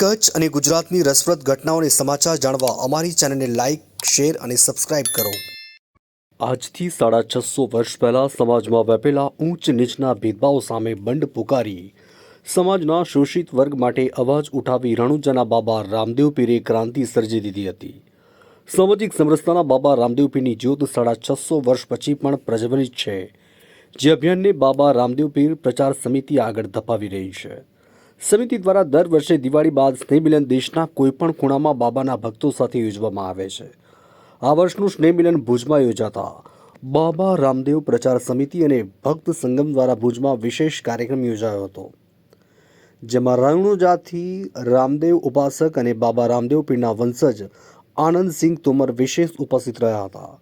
કચ્છ અને ગુજરાતની રસપ્રદ ઘટનાઓને સમાચાર જાણવા અમારી ચેનલને લાઇક શેર અને સબસ્ક્રાઇબ કરો. આજથી સાડા છસો વર્ષ પહેલાં સમાજમાં વ્યાપેલા ઊંચ નીચના ભેદભાવ સામે બંડ પુકારી. સમાજના શોષિત વર્ગ માટે અવાજ ઉઠાવી રણુજાના બાબા રામદેવ પીરે ક્રાંતિ સર્જી દીધી હતી. સામાજિક સમરસતાના બાબા રામદેવ પીરની જ્યોત સાડા છસો વર્ષ પછી પણ પ્રજ્વલિત છે. જે અભિયાનને બાબા રામદેવ પીર પ્રચાર સમિતિ આગળ ધપાવી રહી છે. સમિતિ દ્વારા દર વર્ષે દિવાળી બાદ સ્નેહ મિલન દેશના કોઈપણ ખૂણામાં બાબાના ભક્તો સાથે યોજવામાં આવે છે. આ વર્ષનું સ્નેહ મિલન ભુજમાં યોજાતા બાબા રામદેવ પ્રચાર સમિતિ અને ભક્ત સંગમ દ્વારા ભુજમાં વિશેષ કાર્યક્રમ યોજાયો હતો. જેમાં રણુજાથી રામદેવ ઉપાસક અને બાબા રામદેવ પીરના વંશજ આનંદસિંહ તોમર વિશેષ ઉપસ્થિત રહ્યા હતા.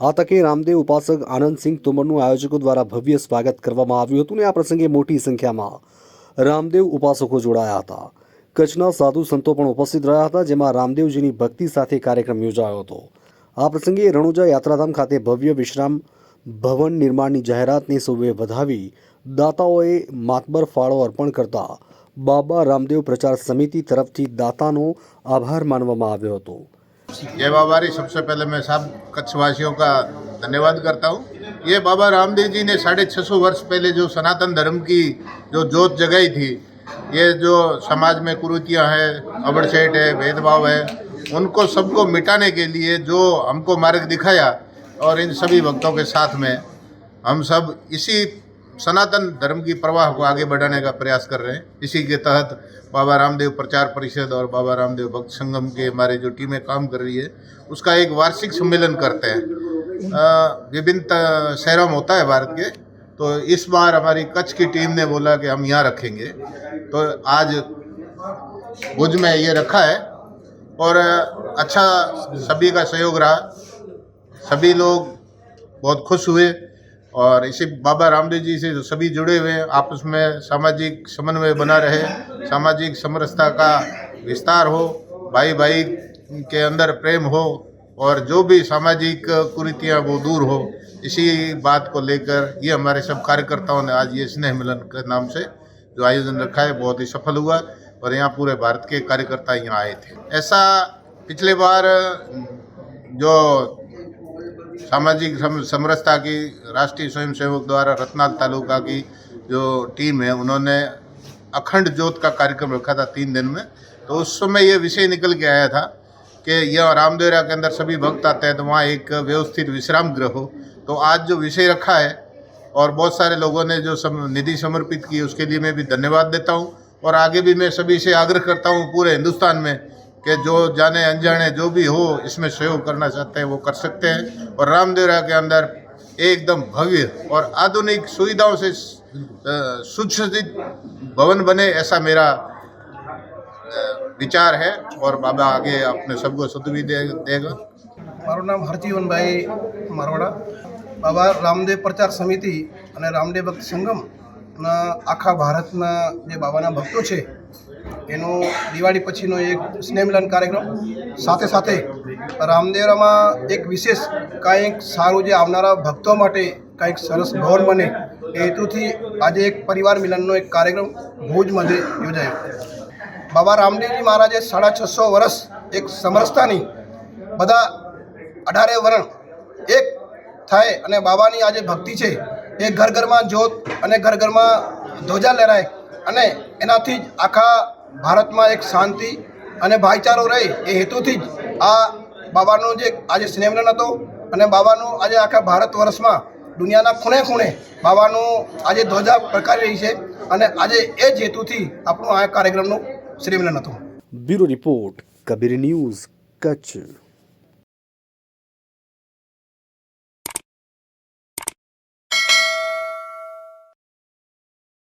આ તકે રામદેવ ઉપાસક આનંદસિંહ તોમરનું આયોજકો દ્વારા ભવ્ય સ્વાગત કરવામાં આવ્યું હતું અને આ પ્રસંગે મોટી સંખ્યામાં રામદેવ ઉપાસકો જોડાયા હતા. કચ્છના સાધુ સંતો પણ ઉપસ્થિત રહ્યા હતા, જેમાં રામદેવજીની ભક્તિ સાથે કાર્યક્રમ યોજાયો હતો. આ પ્રસંગે રણુજા યાત્રાધામ ખાતે ભવ્ય વિશ્રામ ભવન નિર્માણની જાહેરાતને સૌએ વધાવી દાતાઓએ માતબર ફાળો અર્પણ કરતા બાબા રામદેવ પ્રચાર સમિતિ તરફથી દાતાનો આભાર માનવામાં આવ્યો હતો. જય બાબારી સબસે પહેલે મેં સાબ કચ્છવાસીઓ કા ધન્યવાદ કરતા હું. ये बाबा रामदेव जी ने साढ़े छः सौ वर्ष पहले जो सनातन धर्म की जो जोत जगाई थी, ये जो समाज में कुरीतियाँ हैं अबड़सेठ है, भेदभाव है, उनको सबको मिटाने के लिए जो हमको मार्ग दिखाया और इन सभी भक्तों के साथ में हम सब इसी सनातन धर्म की प्रवाह को आगे बढ़ाने का प्रयास कर रहे हैं। इसी के तहत बाबा रामदेव प्रचार परिषद और बाबा रामदेव भक्त संगम के हमारे जो टीमें काम कर रही है, उसका एक वार्षिक सम्मेलन करते हैं। विभिन्न शहरों में होता है भारत के। तो इस बार हमारी कच्छ की टीम ने बोला कि हम यहाँ रखेंगे। तो आज भुज में ये रखा है। और अच्छा सभी का सहयोग रहा। सभी लोग बहुत खुश हुए। और इसी बाबा रामदेव जी से सभी जुड़े हुए आपस में सामाजिक समन्वय बना रहे। सामाजिक समरसता का विस्तार हो। भाई भाई के अंदर प्रेम हो। और जो भी सामाजिक कुरीतियाँ वो दूर हो, इसी बात को लेकर ये हमारे सब कार्यकर्ताओं ने आज ये स्नेह मिलन के नाम से जो आयोजन रखा है, बहुत ही सफल हुआ और यहाँ पूरे भारत के कार्यकर्ता यहाँ आए थे। ऐसा पिछले बार जो सामाजिक समरसता की, राष्ट्रीय स्वयंसेवक द्वारा रत्नाल तालुका की जो टीम है, उन्होंने अखंड ज्योत का कार्यक्रम रखा था तीन दिन में तो उस समय ये विषय निकल के आया था कि यह रामदेवरा के अंदर सभी भक्त आते हैं तो वहाँ एक व्यवस्थित विश्राम गृह हो। तो आज जो विषय रखा है और बहुत सारे लोगों ने जो सम, निधि समर्पित की उसके लिए मैं भी धन्यवाद देता हूँ। और आगे भी मैं सभी से आग्रह करता हूँ पूरे हिंदुस्तान में कि जो जाने अनजाने जो भी हो इसमें सहयोग करना चाहते हैं वो कर सकते हैं। और रामदेवरा के अंदर एकदम भव्य और आधुनिक सुविधाओं से सुसज्जित भवन बने ऐसा मेरा विचार है और बाबा आगे अपने सबको सदवी दे, देगा મારું નામ હરજીવનભાઈ મારવાડા બાબા રામદેવ પ્રચાર સમિતિ અને રામદેવ ભક્ત સંગમના આખા ભારતના જે બાબાના ભક્તો છે એનો દિવાળી પછીનો એક સ્નેહમિલન કાર્યક્રમ સાથે સાથે રામદેવરામાં એક વિશેષ કાંઈક સારું જે આવનારા ભક્તો માટે કાંઈક સરસ ભવન બને એ હેતુથી આજે એક પરિવાર મિલનનો એક કાર્યક્રમ ભુજ મધ્યે યોજાયો બાબા રામદેવજી મહારાજે સાડા છસો વર્ષ એક સમરસતાની બધા અઢારે વર્ણ એક થાય અને બાબાની આજે ભક્તિ છે એ ઘર ઘરમાં જ્યોત અને ઘર ઘરમાં ધ્વજા લહેરાય અને એનાથી જ આખા ભારતમાં એક શાંતિ અને ભાઈચારો રહે એ હેતુથી જ આ બાબાનો જે આજે સ્નેહમિલન હતો અને બાબાનું આજે આખા ભારત વર્ષમાં દુનિયાના ખૂણે ખૂણે બાબાનું આજે ધ્વજા પ્રકારી રહી છે અને આજે એ જ હેતુથી આપણું આ કાર્યક્રમનું સ્નેહમિલન હતું bureau report Kabir news Kutch